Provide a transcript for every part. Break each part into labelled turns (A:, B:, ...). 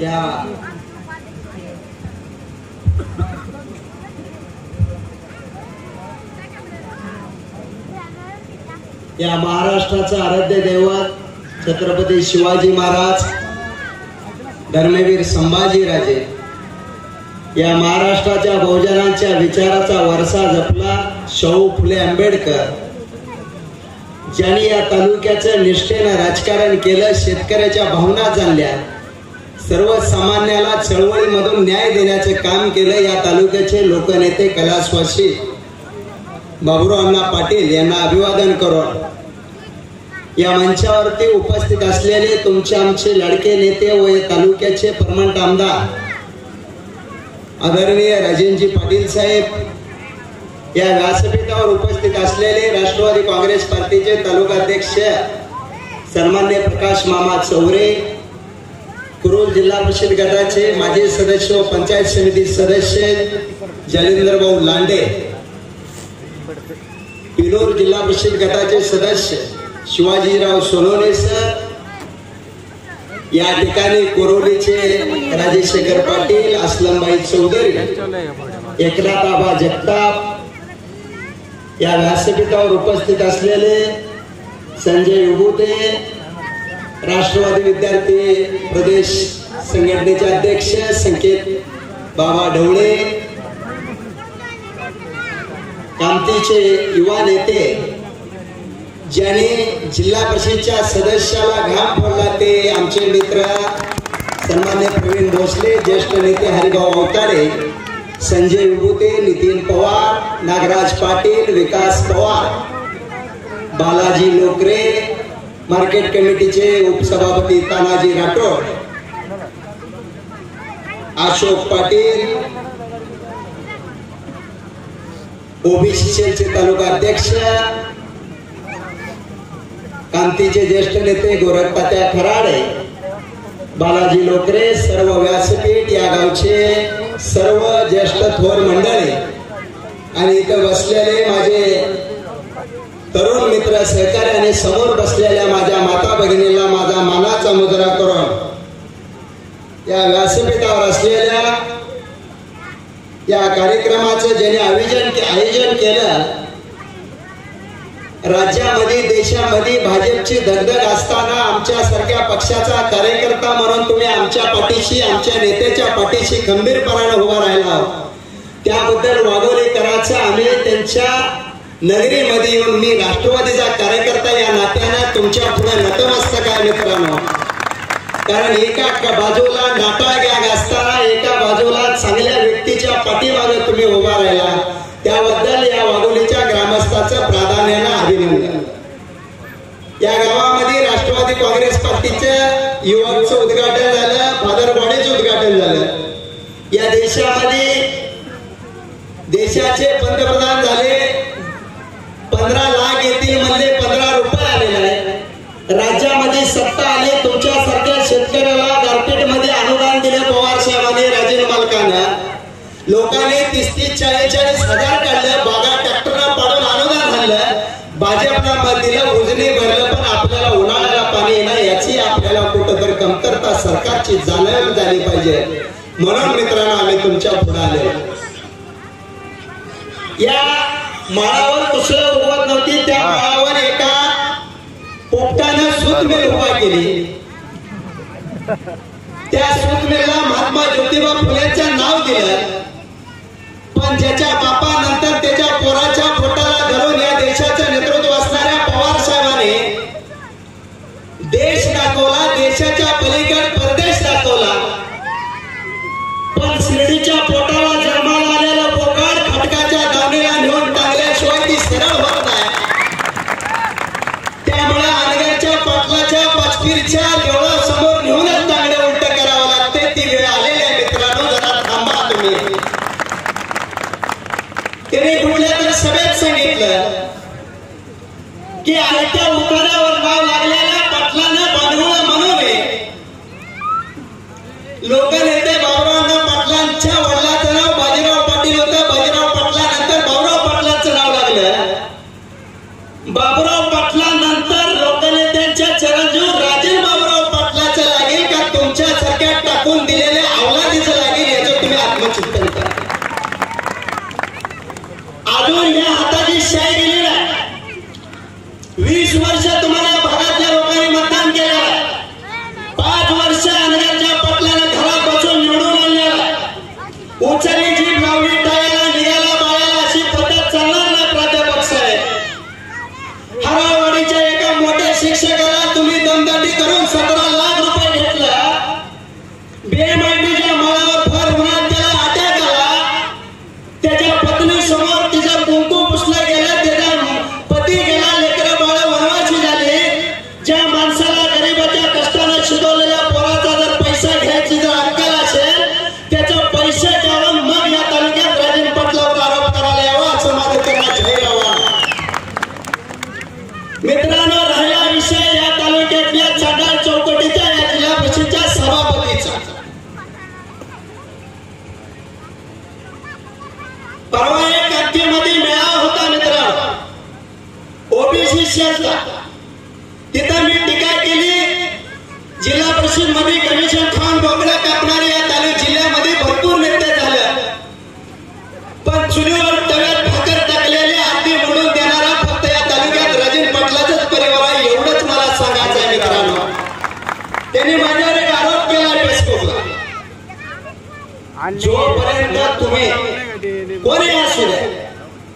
A: या. या महाराष्ट्राचं आराध्य दैवत छत्रपती शिवाजी महाराज धर्मवीर संभाजीराजे. या महाराष्ट्राच्या बहुजनांच्या विचाराचा वरसा जपला शाहू फुले आंबेडकर. ज्यांनी या तालुक्याचं निष्ठेनं राजकारण केलं शेतकऱ्याच्या भावना जाणल्या. सर्वसामान्याला चळवळीमधून न्याय देण्याचे काम केलं या तालुक्याचे लोकनेते कैलासवासी. बाबुराव अण्णा पाटील यांना अभिवादन करून. या मंचावरती उपस्थित असलेले तुमचे आमचे लडके नेते व या तालुक्याचे परमंट आमदार आदरणीय राजेंजी पाटील साहेब या व्यासपीठावर उपस्थित असलेले राष्ट्रवादी काँग्रेस पार्टीचे तालुका अध्यक्ष सन्मान्य प्रकाश मामा चौरे कुरुल जिल्हा परिषद गटाचे माजी सदस्य व पंचायत समिती सदस्य जलेंद्र भाऊ लांडे पिलोर जिल्हा परिषद गटाचे सदस्य शिवाजीराव सोनवणे सर या ठिकाणी कोरोलीचे राजेशेखर पाटील असलमबाई चौधरी एकनाथ आबा जगताप या व्यासपीठावर उपस्थित असलेले संजय विभूते राष्ट्रवादी विद्यार्थी प्रदेश संघटनेचे अध्यक्ष संकेत बाबा ढवळे कामतीचे युवा नेते ज्यांनी जिल्हा परिषदच्या सदस्याला घाम फोडला ते आमचे मित्र सन्मान्य प्रवीण भोसले ज्येष्ठ नेते हरिभाऊ अवतारे संजय विभूते नितीन पवार नागराज पाटील विकास पवार. बालाजी लोकरे मार्केट कमिटीचे उपसभापती तानाजी राठोड. अशोक पाटील. ओबीसी सेलचे तालुका अध्यक्ष. कांतीचे ज्येष्ठ नेते गोरखतात्या खराडे. बालाजी लोकरे सर्व व्यासपीठ या गावचे सर्व ज्येष्ठ थोर मंडळी आणि इथं बसलेले माझे तरुण मित्र सहकार्याने समोर बसलेल्या माझ्या माता भगिनीला माझा मानाचा मुद्रा करून या व्यासपीठावर असलेल्या या कार्यक्रमाचं ज्याने आयोजन आयोजन केलं राज्यामध्ये देशामध्ये भाजपची दगदग असताना आमच्या सारख्या पक्षाचा कार्यकर्ता म्हणून तुम्ही आमच्या पाठीशी आमच्या नेत्याच्या पाठीशी खंबीरपणाने उभा राहिला त्याबद्दल वाघोलीकरांचं आम्ही त्यांच्या नगरीमध्ये येऊन मी राष्ट्रवादीचा कार्यकर्ता या नात्यानं तुमच्यापुढे नतमस्तक आहे मित्रांनो. कारण एका बाजूला नाटा गॅग असताना एका बाजूला चांगल्या व्यक्तीच्या पाठीमागे तुम्ही उभा राहिला. त्याबद्दल या या गावामध्ये राष्ट्रवादी काँग्रेस पार्टीच्या युवकचं उद्घाटन झालं फादर बॉडीचं उद्घाटन झालं. या देशामध्ये देशाचे पंतप्रधान झाले सरकारची जाणीव झाली पाहिजे. म्हणून मित्रांनो आम्ही तुमच्यापुढे आले. या माळावर कुसळ उगवत नव्हती त्या माळावर एका पोपटानं सूत मिल उभा केली. त्या सूत मिलला महात्मा ज्योतिबा फुलेंचं नाव दिलं. पण ज्याच्या बापानंतर पण शिर्डीच्या पोटाला जन्माला आलेला बोकाड खटकाच्या दावणीला नेऊन टाकल्याशिवाय ती सरळ होत नाही. त्यामुळे अनगरच्या पाटलाच्या पाचपीरच्या देवळासमोर नेऊनच तांगडे उलट करावं लागते. ती वेळ आलेली आहे मित्रांनो जरा थांबा तुम्ही. तिने कुठल्या तर सभेत सांगितलं की आयत्या उतारावर नाव लागलेल्या पाटलानं बांधवळ म्हणून लोकांनी അതും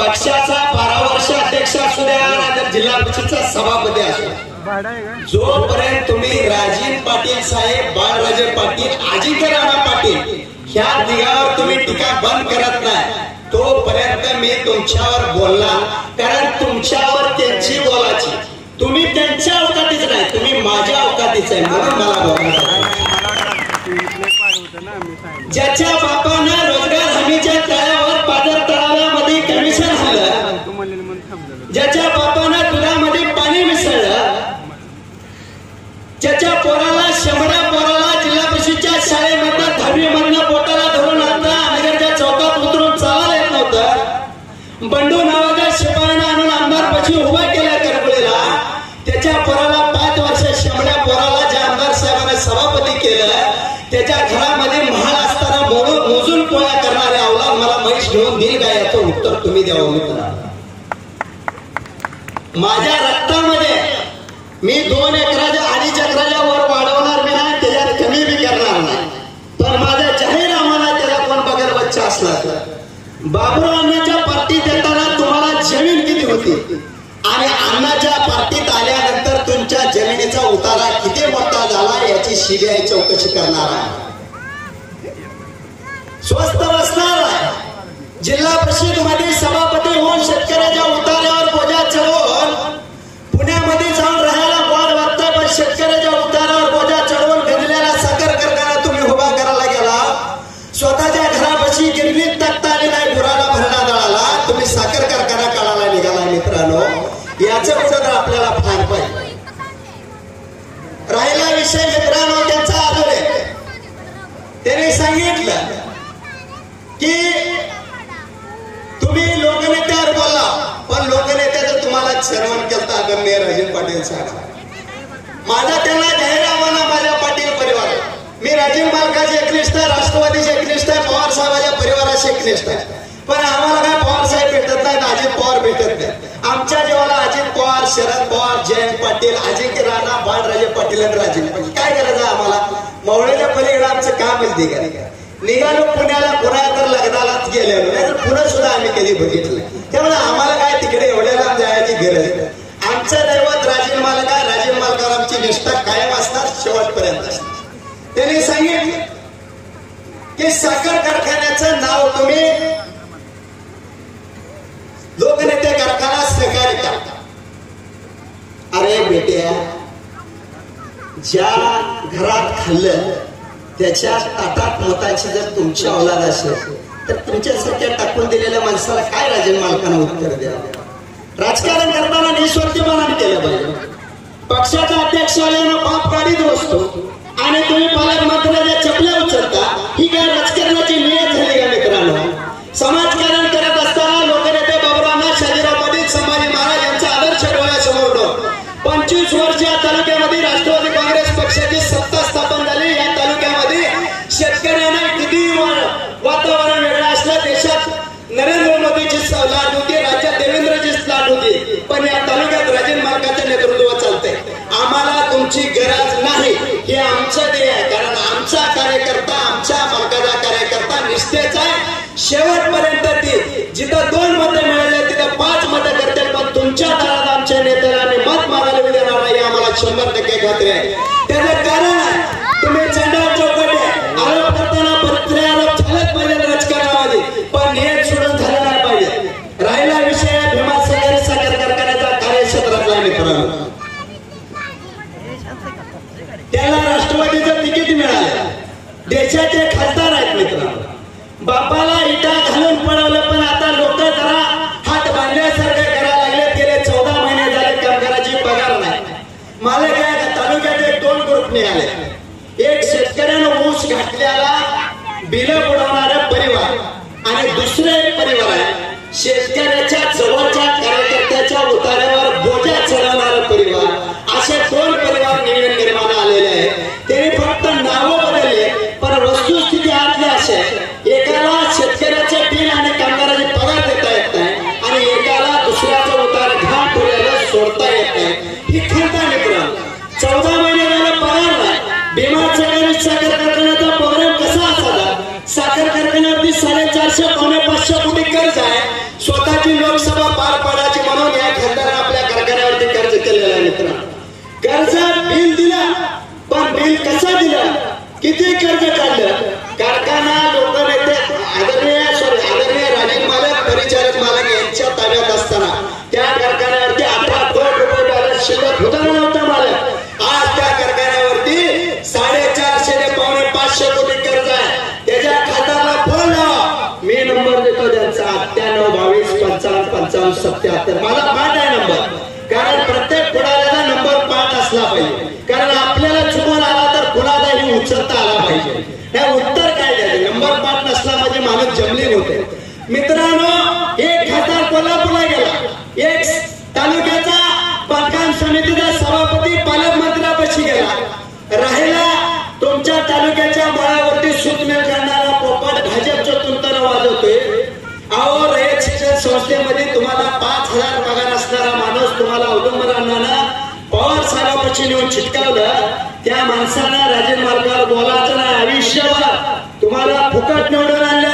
A: पक्षाचा बारा वर्ष अध्यक्ष असू द्या नाहीतर जिल्हा परिषदचा सभापती असू
B: जो पर्यंत
A: जोपर्यंत तुम्ही राजीव पाटील साहेब बाळराजे पाटील अजिंक्य राणा पाटील ह्या दिगावर तुम्ही टीका बंद करत नाही तोपर्यंत मी तुमच्यावर बोलणार. कारण तुमच्यावर त्यांची बोलायची. तुम्ही त्यांच्या अवकातीच नाही तुम्ही माझ्या अवकातीच आहे म्हणून मला बोलायचं. ज्याच्या बापानं बंडू नावाचा शिपायानं आणून आमदार पशी उभा केला करपळीला त्याच्या पोराला पाच वर्ष शेमड्या पोराला ज्या आमदार साहेबांना सभापती केलं त्याच्या घरामध्ये महाल असताना बोलून मोजून पोळ्या करणारे अवलाद मला महेश घेऊन देईल का याचं उत्तर तुम्ही द्यावं मित्रांनो माझ्या रक्तामध्ये मी दोन एकराच्या अडीच चक्राच्या वर वाढवणार मी नाही त्याच्यात कमी बी करणार नाही. पण माझ्या जाहीर आम्हाला त्याला कोण बघायला बच्चा असला तर. बाबुराव अण्णाच्या पार्टीत आल्यानंतर तुमच्या जमिनीचा उतारा किती मोठा झाला याची सीबीआय चौकशी करणार आहे. स्वस्त बसणार आहे. जिल्हा परिषदमध्ये सभा की तुम्ही लोकनेत्यावर बोलला पण लोकनेत्याचं तुम्हाला सर्वण केलं आदरणीय राजन पाटील साहेब. माझा त्यांना जाहीर आव्हान माझ्या पाटील परिवार. मी राजीव मालकाचे एकनिष्ठ आहे राष्ट्रवादीचे एकनिष्ठ आहे पवार साहेबाच्या परिवाराचे एकनिष्ठ. आहे पण आम्हाला काय पवार साहेब भेटत नाहीत अजित पवार भेटत नाही. आमच्या जीवाला अजित पवार शरद पवार जयंत पाटील अजिंक्य राणा बाळराजे पाटील आणि राजीव पाटील. काय करायचं आम्हाला? मवळ्याच्या पलीकडे आमचं काम कामच का निघालो पुण्याला पुन्हा तर लग्नालाच गेलेलो. नाही तर सुद्धा आम्ही कधी बघितलं त्यामुळे आम्हाला काय तिकडे एवढ्या लांब जायची गरज नाही. आमचं दैवत राजीव मालका राजीव मालकावर आमची निष्ठा कायम असणार शेवटपर्यंत असणार त्यांनी सांगितलं की साखर कारखान्याचं नाव तुम्ही लोकनेते कारखाना सहकार्य करता अरे बेट्या ज्या घरात खाल्लं त्याच्या ताटात मताची जर तुमच्या औलाद असेल तर तुमच्यासारख्या टाकून दिलेल्या माणसाला काय राजन मालकानं उत्तर द्या? राजकारण करताना निस्वार्थीपणाने केलं पाहिजे. पक्षाचा अध्यक्ष आल्यानं बाप गाडीत बसतो. आणि तुम्ही पालक मंत्र्याच्या चपल्या उचलता ही काय राजकारणाची नियत झाली? ठाकरे त्याचं कारण तुम्ही चंदा आरोप करताना आरोप पाहिजे म्हणजे राजकारणामध्ये. पण हे सोडून झालं नाही पाहिजे. राहिला विषय भीमा सहकारी साखर कारखान्याचा कार्यक्षेत्रातला मित्रांनो. त्याला राष्ट्रवादीचं तिकीट मिळालं. देशाचे खासदार आहेत मित्रांनो. बापाला घातलेले एक शेतकऱ्यानं ऊस घातल्याला बिलं किती कर्ज काढलं? कारखाना लोक नेते आदरणीय सॉरी आदरणीय राजीव मालक परिचालक मालक यांच्या ताब्यात असताना त्या कारखान्यावरती अठरा कोट रुपये बॅलन्स शिल्लक होता नव्हता मालक. आज त्या कारखान्यावरती साडेचारशे ते पावणे पाचशे कोटी कर्ज आहे. त्याच्या खात्याला फोन लावा. मी नंबर देतो त्यांचा. अठ्ठ्याण्णव बावीस पंचावन्न पंचावन्न सत्याहत्तर. मला पाठ आहे नंबर. मित्रांनो एक खासदार कोल्हापूरला गेला. एक तालुक्याचा बांधकाम समितीचा सभापती पालकमंत्र्यापाशी गेला. राहिला तुमच्या तालुक्याच्या बळावरती सुतमेल करणारा पोपट भाजपचं तुंतर वाजवतोय. अहो रयत शिक्षण संस्थेमध्ये तुम्हाला पाच हजार पगार असणारा माणूस तुम्हाला अवलंबून आणणारा पवार साहेबापाशी नेऊन चिटकावलं. त्या माणसाला राजे मार्गावर बोलायचं नाही. आयुष्यभर तुम्हाला फुकट निवडून आणलं.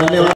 C: Pamela.